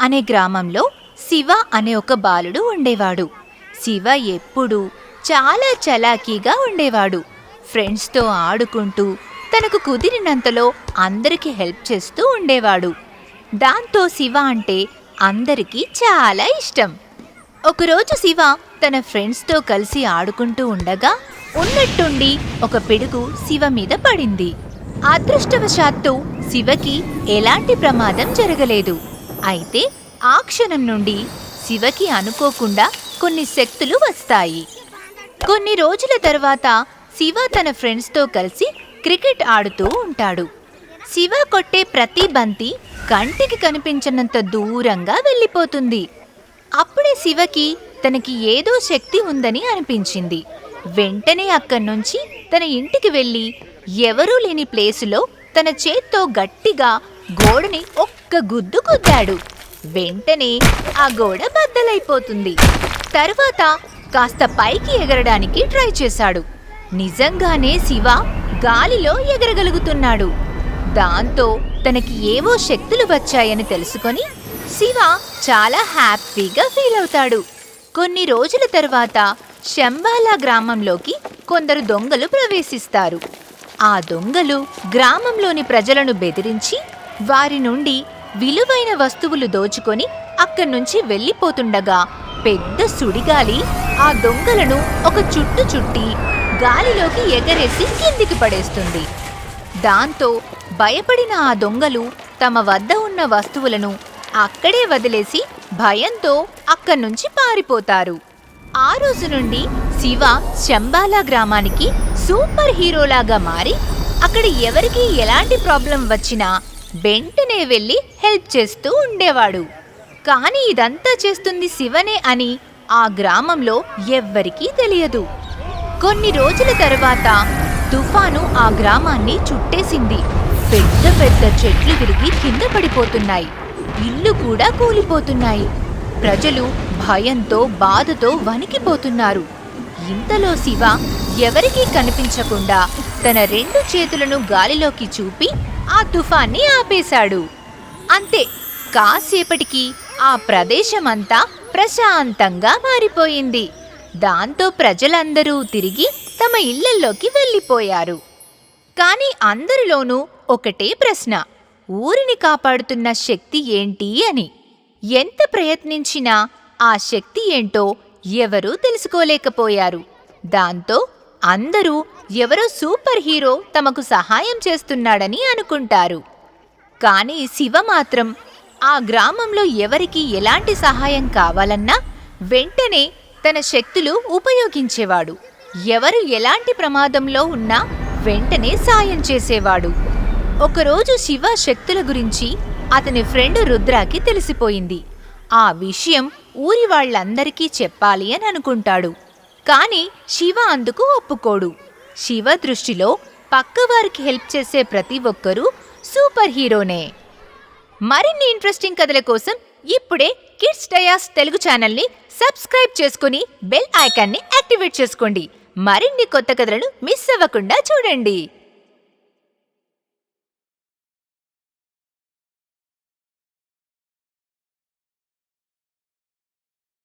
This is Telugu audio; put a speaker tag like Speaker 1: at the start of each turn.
Speaker 1: అనే గ్రామంలో శివ అనే ఒక బాలుడు ఉండేవాడు. శివ ఎప్పుడూ చాలా చలాకీగా ఉండేవాడు. ఫ్రెండ్స్తో ఆడుకుంటూ తనకు కుదిరినంతలో అందరికీ హెల్ప్ చేస్తూ ఉండేవాడు. దాంతో శివ అంటే అందరికీ చాలా ఇష్టం. ఒకరోజు శివ తన ఫ్రెండ్స్తో కలిసి ఆడుకుంటూ ఉండగా ఉన్నట్టుండి ఒక పిడుగు శివ మీద పడింది. అదృష్టవశాత్తు శివకి ఎలాంటి ప్రమాదం జరగలేదు. అయితే ఆ క్షణం నుండి శివకి అనుకోకుండా కొన్ని శక్తులు వస్తాయి. కొన్ని రోజుల తర్వాత శివ తన ఫ్రెండ్స్తో కలిసి క్రికెట్ ఆడుతూ ఉంటాడు. శివ కొట్టే ప్రతి బంతి కంటికి కనిపించనంత దూరంగా వెళ్ళిపోతుంది. అప్పుడే శివకి తనకి ఏదో శక్తి ఉందని అనిపించింది. వెంటనే అక్కడి నుంచి తన ఇంటికి వెళ్ళి ఎవరూ లేని ప్లేసులో తన చేత్తో గట్టిగా గోడని ఒక్క గుద్దు గుద్దాడు. వెంటనే ఆ గోడ బద్దలైపోతుంది. తర్వాత కాస్త పైకి ఎగరడానికి ట్రై చేశాడు. నిజంగానే శివ గాలిలో ఎగరగలుగుతున్నాడు. దాంతో తనకి ఏవో శక్తులు వచ్చాయని తెలుసుకొని శివ చాలా హ్యాపీగా ఫీల్ అవుతాడు. కొన్ని రోజుల తర్వాత శంబాలా గ్రామంలోకి కొందరు దొంగలు ప్రవేశిస్తారు. ఆ దొంగలు గ్రామంలోని ప్రజలను బెదిరించి వారి నుండి విలువైన వస్తువులు దోచుకొని అక్కడి నుంచి వెళ్ళిపోతుండగా పెద్ద సుడిగాలి ఆ దొంగలను ఒక చుట్టు చుట్టి గాలిలోకి ఎగరేసి కిందికి పడేస్తుంది. దాంతో భయపడిన ఆ దొంగలు తమ వద్ద ఉన్న వస్తువులను అక్కడే వదిలేసి భయంతో అక్కడి నుంచి పారిపోతారు. ఆ రోజు నుండి శివ శంబాలా గ్రామానికి సూపర్ హీరోలాగా మారి అక్కడ ఎవరికి ఎలాంటి ప్రాబ్లం వచ్చినా వెంటనే వెళ్ళి హెల్ప్ చేస్తూ ఉండేవాడు. కానీ ఇదంతా చేస్తుంది శివనే అని ఆ గ్రామంలో ఎవ్వరికీ తెలియదు. కొన్ని రోజుల తర్వాత తుఫాను ఆ గ్రామాన్ని చుట్టేసింది. పెద్ద పెద్ద చెట్లు విరిగి కింద పడిపోతున్నాయి. ఇల్లు కూడా కూలిపోతున్నాయి. ప్రజలు భయంతో బాధతో వణికిపోతున్నారు. ఇంతలో శివ ఎవరికీ కనిపించకుండా తన రెండు చేతులను గాలిలోకి చూపి ఆ తుఫాన్ని ఆపేశాడు. అంతే కాసేపటికి ఆ ప్రదేశమంతా ప్రశాంతంగా మారిపోయింది. దాంతో ప్రజలందరూ తిరిగి తమ ఇళ్ళల్లోకి వెళ్ళిపోయారు. కానీ అందరిలోనూ ఒకటే ప్రశ్న ఊరిని కాపాడుతున్న శక్తి ఏంటి అని. ఎంత ప్రయత్నించినా ఆ శక్తి ఏంటో ఎవరూ తెలుసుకోలేకపోయారు. దాంతో అందరూ ఎవరో సూపర్ హీరో తమకు సహాయం చేస్తున్నాడని అనుకుంటారు. కానీ శివ మాత్రం ఆ గ్రామంలో ఎవరికి ఎలాంటి సహాయం కావాలన్నా వెంటనే తన శక్తులు ఉపయోగించేవాడు. ఎవరు ఎలాంటి ప్రమాదంలో ఉన్నా వెంటనే సాయం చేసేవాడు. ఒకరోజు శివ శక్తుల గురించి అతని ఫ్రెండ్ రుద్రాకి తెలిసిపోయింది. ఆ విషయం ఊరి వాళ్ళందరికీ చెప్పాలి అని అనుకుంటాడు. కానీ శివ అందుకు ఒప్పుకోడు. శివ దృష్టిలో పక్కవారికి హెల్ప్ చేసే ప్రతి ఒక్కరూ సూపర్ హీరోనే. మరిన్ని ఇంట్రెస్టింగ్ కథల కోసం ఇప్పుడే కిడ్స్ డయాస్ తెలుగు ఛానల్ని సబ్స్క్రైబ్ చేసుకుని బెల్ ఐకాన్ని యాక్టివేట్ చేసుకోండి. మరిన్ని కొత్త కథలను మిస్ అవ్వకుండా చూడండి.